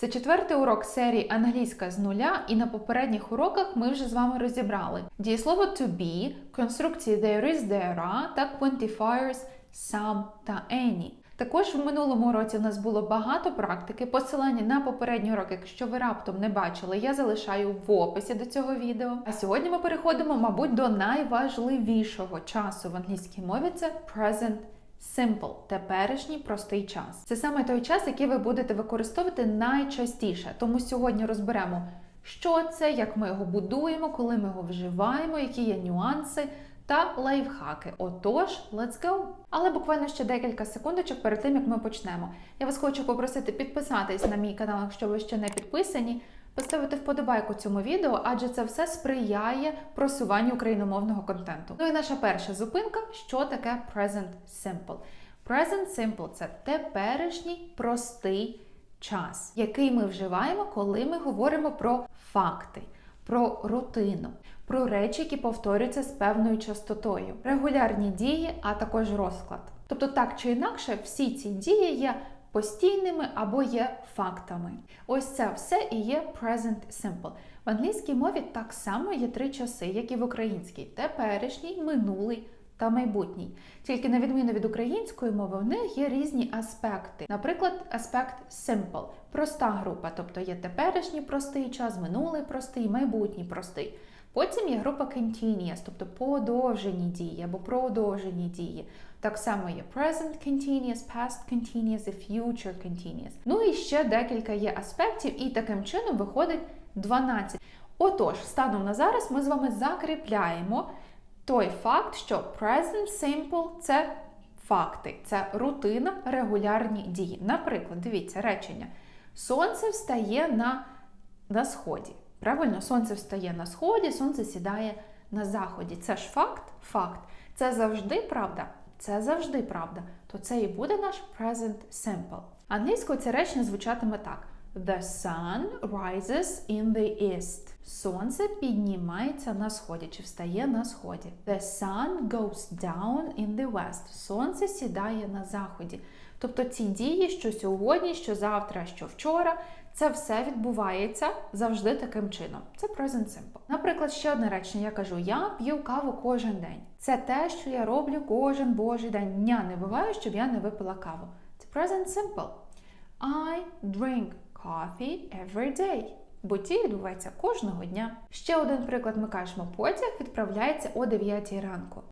Це четвертий урок серії Англійська з нуля, і на попередніх уроках ми вже з вами розібрали дієслово to be, конструкції there is, there are та quantifiers some та any. Також в минулому уроці в нас було багато практики. Посилання на попередній урок, якщо ви раптом не бачили, я залишаю в описі до цього відео. А сьогодні ми переходимо, мабуть, до найважливішого часу в англійській мові це present Simple теперішній простий час. Це саме той час, який ви будете використовувати найчастіше. Тому сьогодні розберемо, що це, як ми його будуємо, коли ми його вживаємо, які є нюанси та лайфхаки. Отож, let's go! Але буквально ще декілька секундочок перед тим, як ми почнемо. Я вас хочу попросити підписатись на мій канал, якщо ви ще не підписані. Поставити вподобайку цьому відео, адже це все сприяє просуванню україномовного контенту. Ну і наша перша зупинка: що таке Present Simple? Present Simple це теперішній простий час, який ми вживаємо, коли ми говоримо про факти, про рутину, про речі, які повторюються з певною частотою, регулярні дії, а також розклад. Тобто, так чи інакше, всі ці дії є постійними або є фактами. Ось це все і є present simple. В англійській мові так само є три часи, як і в українській: теперішній, минулий та майбутній. Тільки на відміну від української мови, в них є різні аспекти. Наприклад, аспект simple проста група, тобто є теперішній простий час, минулий простий, майбутній простий. Потім є група continuous, тобто подовжені дії або продовжені дії. Так само є present continuous, past continuous і future continuous. Ну і ще декілька є аспектів, і таким чином виходить 12. Отож, станом на зараз ми з вами закріпляємо той факт, що present simple це факти, це рутина, регулярні дії. Наприклад, дивіться речення: Сонце встає на, на сході. Правильно, сонце встає на сході, сонце сідає на заході. Це ж факт, факт. Це завжди правда. Це завжди правда. То це і буде наш present simple. Англійською це речення звучатиме так: The sun rises in the east. Сонце піднімається на сході чи встає на сході. The sun goes down in the west. Сонце сідає на заході. Тобто ці дії, що сьогодні, що завтра, що вчора, це все відбувається завжди таким чином. Це present simple. Наприклад, ще одне речення. Я кажу: я п'ю каву кожен день. Це те, що я роблю кожен божий день. Дня не буває, щоб я не випила каву. Це present simple. I drink coffee every day. Бо ті відбувається кожного дня. Ще один приклад ми кажемо: потяг відправляється о 9 ранку.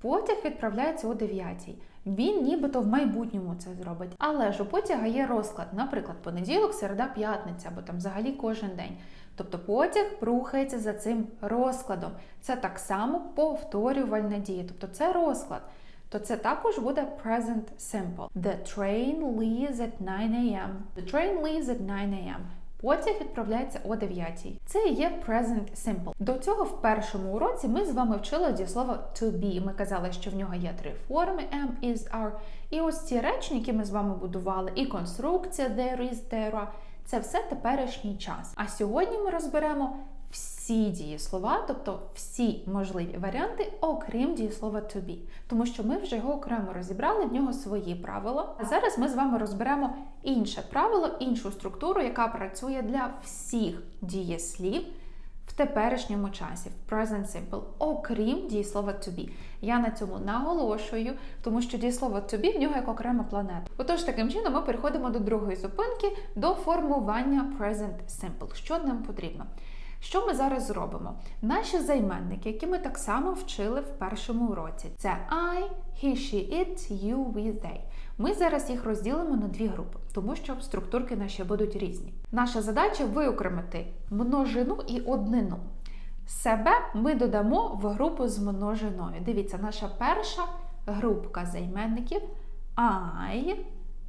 Потяг відправляється о 9. Він нібито в майбутньому це зробить. Але ж у потяга є розклад, наприклад, понеділок, середа, п'ятниця, або там взагалі кожен день. Тобто потяг рухається за цим розкладом. Це так само повторювальна дія. Тобто це розклад. То це також буде present simple. The train leaves at 9 a.m. The train leaves at 9 a.m. Потяг відправляється о 9. Це є present simple. До цього в першому уроці ми з вами вчили дієслово to be. Ми казали, що в нього є три форми am, is, are. І ось ці речення, які ми з вами будували, і конструкція there is, there are, це все теперішній час. А сьогодні ми розберемо всі дієслова, тобто всі можливі варіанти, окрім дієслова to be. Тому що ми вже його окремо розібрали, в нього свої правила. А зараз ми з вами розберемо інше правило, іншу структуру, яка працює для всіх дієслів в теперішньому часі, в present simple, окрім дієслова to be. Я на цьому наголошую, тому що дієслово to be в нього як окрема планета. Отож, таким чином ми переходимо до другої зупинки, до формування present simple. Що нам потрібно? Що ми зараз зробимо? Наші займенники, які ми так само вчили в першому уроці, це I, he, she, it, you, we, they. Ми зараз їх розділимо на дві групи, тому що структурки наші будуть різні. Наша задача виокремити множину і однину. Себе ми додамо в групу з множиною. Дивіться, наша перша групка займенників I,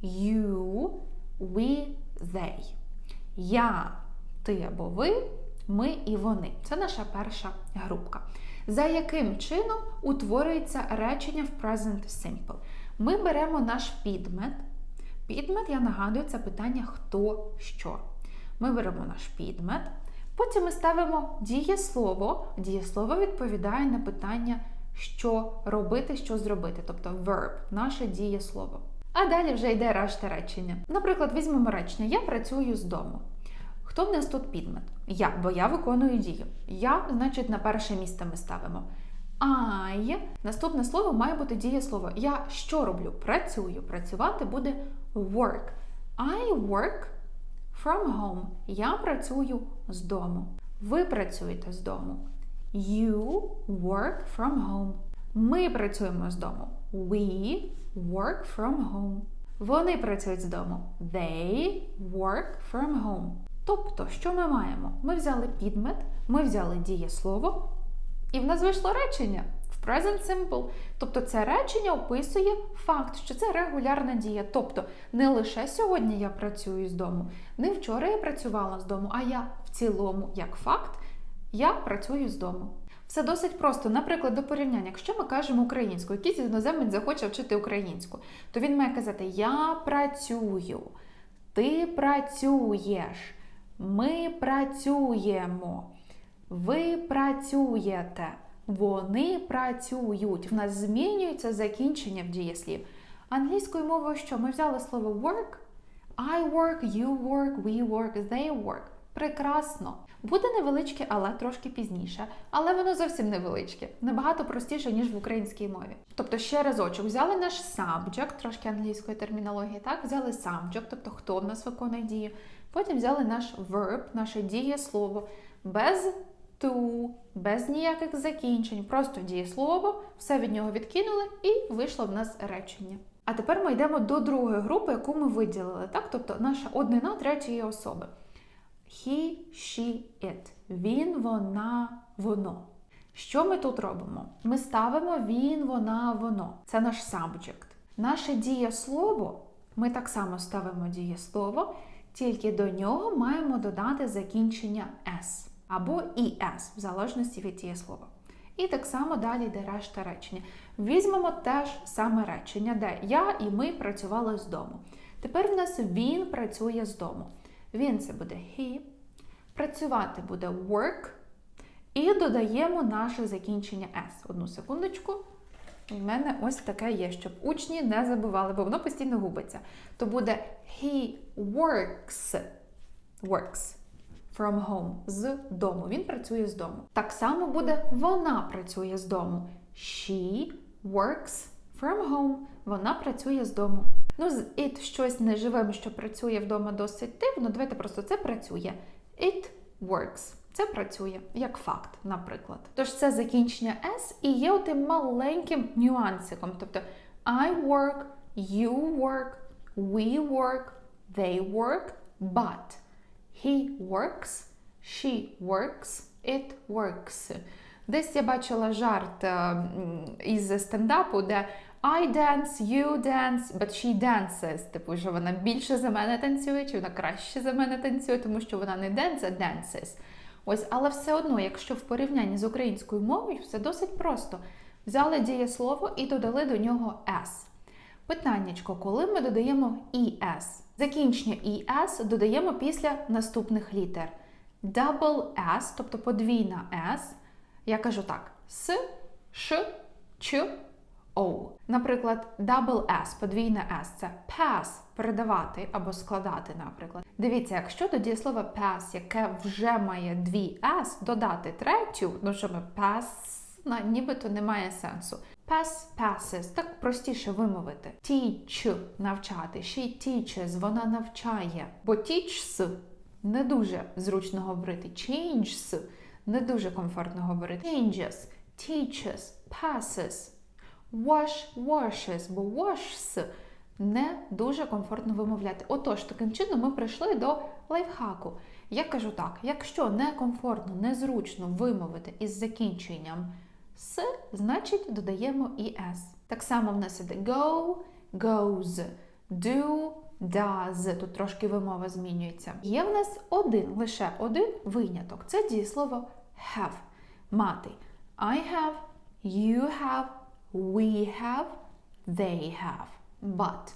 you, we, they. Я, ти або ви. Ми і вони. Це наша перша групка. За яким чином утворюється речення в Present Simple? Ми беремо наш підмет. Підмет, я нагадую, це питання хто що. Ми беремо наш підмет, потім ми ставимо дієслово. Дієслово відповідає на питання, що робити, що зробити, тобто verb, наше дієслово. А далі вже йде решта речення. Наприклад, візьмемо речення Я працюю з дому. Хто в нас тут підмет? Я, бо я виконую дію. Я, значить, на перше місце ми ставимо. I. Наступне слово має бути дієслово. Я що роблю? Працюю. Працювати буде work. I work from home. Я працюю з дому. Ви працюєте з дому. You work from home. Ми працюємо з дому. We work from home. Вони працюють з дому. They work from home. Тобто, що ми маємо? Ми взяли підмет, ми взяли дієслово, і в нас вийшло речення в present simple. Тобто це речення описує факт, що це регулярна дія. Тобто не лише сьогодні я працюю з дому, не вчора я працювала з дому, а я в цілому, як факт, я працюю з дому. Все досить просто. Наприклад, до порівняння, якщо ми кажемо українською, якийсь іноземець захоче вчити українську, то він має казати Я працюю, ти працюєш, ми працюємо, ви працюєте, вони працюють. В нас змінюється закінчення в дієслів. Англійською мовою що? Ми взяли слово work, I work, you work, we work, they work. Прекрасно. Буде невеличке, але трошки пізніше. Але воно зовсім невеличке, набагато простіше, ніж в українській мові. Тобто, ще разочок, взяли наш subject, трошки англійської термінології, так? Взяли subject, тобто хто в нас виконує дію. Потім взяли наш verb, наше дієслово, без to, без ніяких закінчень, просто дієслово, все від нього відкинули і вийшло в нас речення. А тепер ми йдемо до другої групи, яку ми виділили, так? Тобто наша однина третьої особи. He, she, it. Він, вона, воно. Що ми тут робимо? Ми ставимо він, вона, воно. Це наш subject. Наше дієслово, ми так само ставимо дієслово, тільки до нього маємо додати закінчення s або es, в залежності від дієслова. І так само далі йде решта речення. Візьмемо теж саме речення, де я і ми працювали з дому. Тепер в нас він працює з дому. Він це буде he, працювати буде work. І додаємо наше закінчення S. Одну секундочку. У мене ось таке є, щоб учні не забували, бо воно постійно губиться. То буде he works works from home з дому. Він працює з дому. Так само буде вона працює з дому. She works from home. Вона працює з дому. Ну, з it щось неживе, що працює вдома досить дивно. Давайте просто це працює. It works. Це працює як факт, наприклад. Тож це закінчення S і є отим маленьким нюансиком. Тобто I work, you work, we work, they work, but he works, she works, it works. Десь я бачила жарт е, із стендапу, де I dance, you dance, but she dances. Типу, що вона більше за мене танцює, чи вона краще за мене танцює, тому що вона не dance, а dances. Ось, але все одно, якщо в порівнянні з українською мовою, все досить просто. Взяли дієслово і додали до нього s. Питаннячко, коли ми додаємо «es»? Закінчення «es» додаємо після наступних літер. Double S, тобто подвійна S. Я кажу так: С, Ш, Ч, O. Наприклад, double S, подвійне S це pass передавати або складати, наприклад. Дивіться, якщо до дієслова pass, яке вже має дві S, додати третю, ну що ми pass, на, нібито немає сенсу. Pass, passes, так простіше вимовити. Teach – навчати. She teaches, вона навчає. Бо teaches не дуже зручно говорити. Changes не дуже комфортно говорити. Changes, teaches, passes. Wash, washes, бо washes не дуже комфортно вимовляти. Отож, таким чином ми прийшли до лайфхаку. Я кажу так: якщо некомфортно, незручно вимовити із закінченням с, значить додаємо і s. Так само в нас іде go, goes, do, does. Тут трошки вимова змінюється. Є в нас один, лише один виняток. Це дієслово have. Мати. I have, you have, we have, they have. But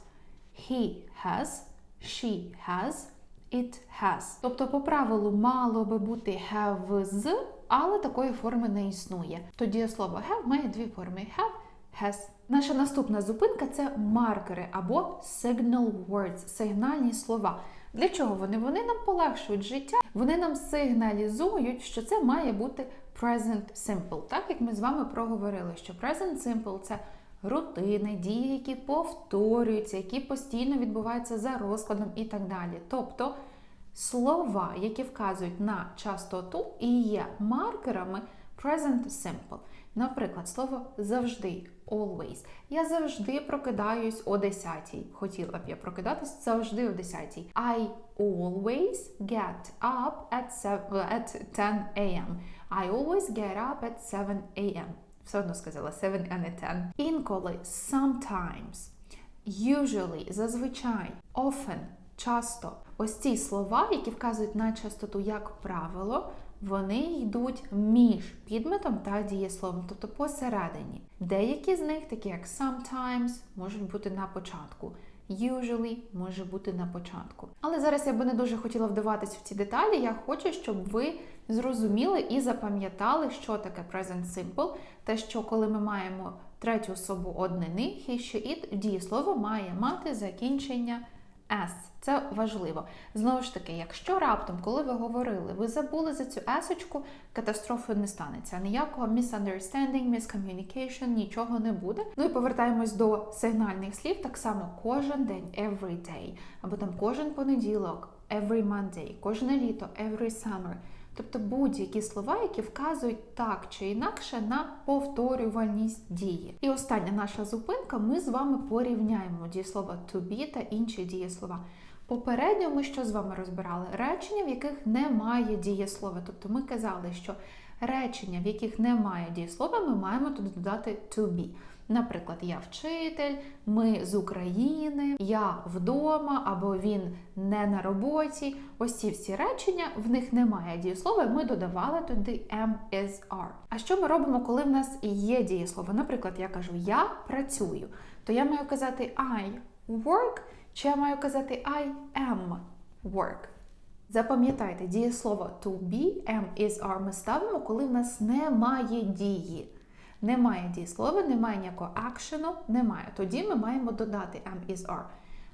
he has, she has, it has. Тобто, по правилу, мало би бути have з, але такої форми не існує. То дієслово have має дві форми: have, has. Наша наступна зупинка це маркери або signal words, сигнальні слова. Для чого вони? Вони нам полегшують життя, вони нам сигналізують, що це має бути present simple. Так як ми з вами проговорили, що present simple це рутини, дії, які повторюються, які постійно відбуваються за розкладом і так далі. Тобто слова, які вказують на частоту і є маркерами present simple. Наприклад, слово завжди always. Я завжди прокидаюсь о 10. Хотіла б я прокидатись завжди о 10. I always get up at 7, at 10 a.m. I always get up at 7 a.m. Все одно сказала 7 а не 10. Інколи, sometimes, usually, зазвичай, often, часто. Ось ці слова, які вказують на частоту як правило, вони йдуть між підметом та дієсловом, тобто посередині. Деякі з них, такі як sometimes, можуть бути на початку. Usually може бути на початку. Але зараз я би не дуже хотіла вдаватись в ці деталі. Я хочу, щоб ви зрозуміли і запам'ятали, що таке present simple, те, що коли ми маємо третю особу однини, he, she, it, дієслово має мати закінчення S. Це важливо. Знову ж таки, якщо раптом, коли ви говорили, ви забули за цю есочку, катастрофи не станеться. Ніякого misunderstanding, miscommunication, нічого не буде. Ну і повертаємось до сигнальних слів. Так само кожен день, every day, або там кожен понеділок, every Monday, кожне літо, every summer. Тобто будь-які слова, які вказують так чи інакше на повторювальність дії. І остання наша зупинка: ми з вами порівняємо дієслова to be та інші дієслова. Попередньо ми що з вами розбирали? Речення, в яких немає дієслова. Тобто ми казали, що речення, в яких немає дієслова, ми маємо туди додати to be. Наприклад, я вчитель, ми з України, я вдома або він не на роботі. Ось ці всі речення, в них немає дієслова, ми додавали туди am, is, are. А що ми робимо, коли в нас є дієслово? Наприклад, я кажу я працюю, то я маю казати I work, чи я маю казати I am work. Запам'ятайте, дієслово to be, am, is, are ми ставимо, коли в нас немає дії. Немає дієслова, немає ніякого акшену, немає. Тоді ми маємо додати am, is, are.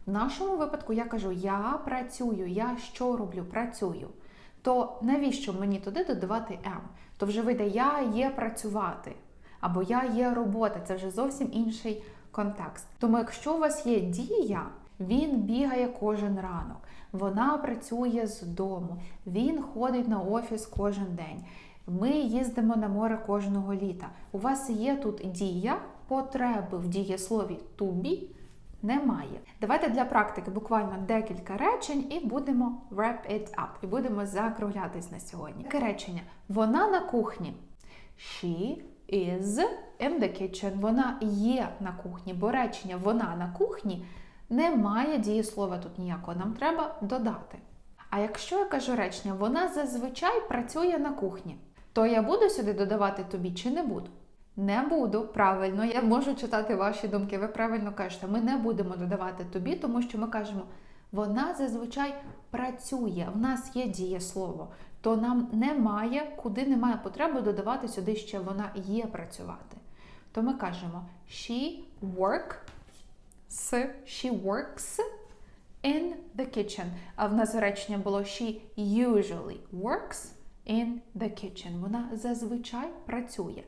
В нашому випадку я кажу я працюю, я що роблю? Працюю. То навіщо мені туди додавати am? То вже вийде я є працювати, або я є робота. Це вже зовсім інший контекст. Тому, якщо у вас є дія, він бігає кожен ранок, вона працює з дому, він ходить на офіс кожен день. Ми їздимо на море кожного літа. У вас є тут дія, потреби в дієслові to немає. Давайте для практики буквально декілька речень і будемо wrap it up. І будемо закруглятись на сьогодні. Таке речення. Вона на кухні. She is in the kitchen. Вона є на кухні, бо речення вона на кухні немає дієслова тут ніякого. Нам треба додати. А якщо я кажу речення, вона зазвичай працює на кухні, то я буду сюди додавати тобі чи не буду? Не буду, правильно, я можу читати ваші думки. Ви правильно кажете, ми не будемо додавати тобі, тому що ми кажемо, вона зазвичай працює, в нас є дієслово, то нам немає, куди немає потреби додавати сюди ще вона є працювати. То ми кажемо she work, she works in the kitchen. А в нас речення було she usually works in the kitchen. Вона зазвичай працює.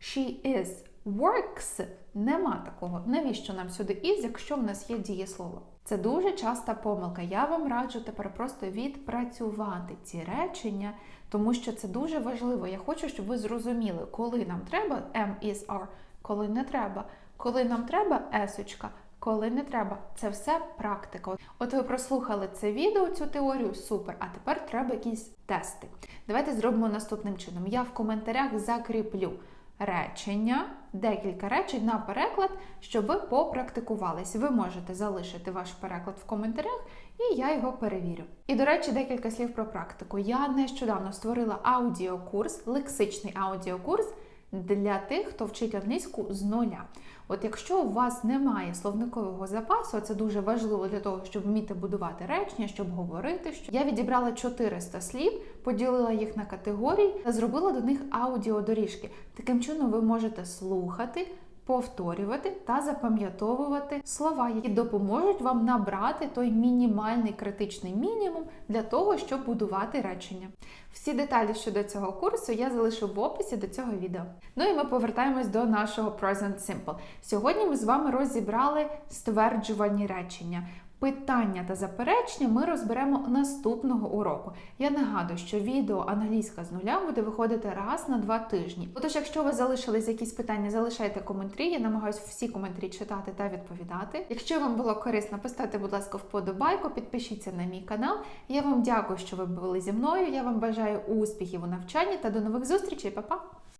She is works. Нема такого. Навіщо нам сюди is, якщо в нас є дієслово? Це дуже часта помилка. Я вам раджу тепер просто відпрацювати ці речення, тому що це дуже важливо. Я хочу, щоб ви зрозуміли, коли нам треба am, is, are, коли не треба. Коли нам треба есочка, коли не треба. Це все практика. От ви прослухали це відео, цю теорію, супер. А тепер треба якісь тести. Давайте зробимо наступним чином. Я в коментарях закріплю речення, декілька речень на переклад, щоб ви попрактикувались. Ви можете залишити ваш переклад в коментарях, і я його перевірю. І, до речі, декілька слів про практику. Я нещодавно створила аудіокурс, лексичний аудіокурс для тих, хто вчить англійську з нуля. От якщо у вас немає словникового запасу, це дуже важливо для того, щоб вміти будувати речення, щоб говорити. Що я відібрала 400 слів, поділила їх на категорії та зробила до них аудіодоріжки. Таким чином ви можете слухати. Повторювати та запам'ятовувати слова, які допоможуть вам набрати той мінімальний критичний мінімум для того, щоб будувати речення. Всі деталі щодо цього курсу я залишу в описі до цього відео. Ну і ми повертаємось до нашого Present Simple. Сьогодні ми з вами розібрали стверджувальні речення. Питання та заперечення ми розберемо наступного уроку. Я нагадую, що відео англійська з нуля буде виходити раз на два тижні. Отож, якщо вас залишились якісь питання, залишайте коментарі. Я намагаюся всі коментарі читати та відповідати. Якщо вам було корисно, поставте, будь ласка, вподобайку, підпишіться на мій канал. Я вам дякую, що ви були зі мною. Я вам бажаю успіхів у навчанні та до нових зустрічей, Па-па!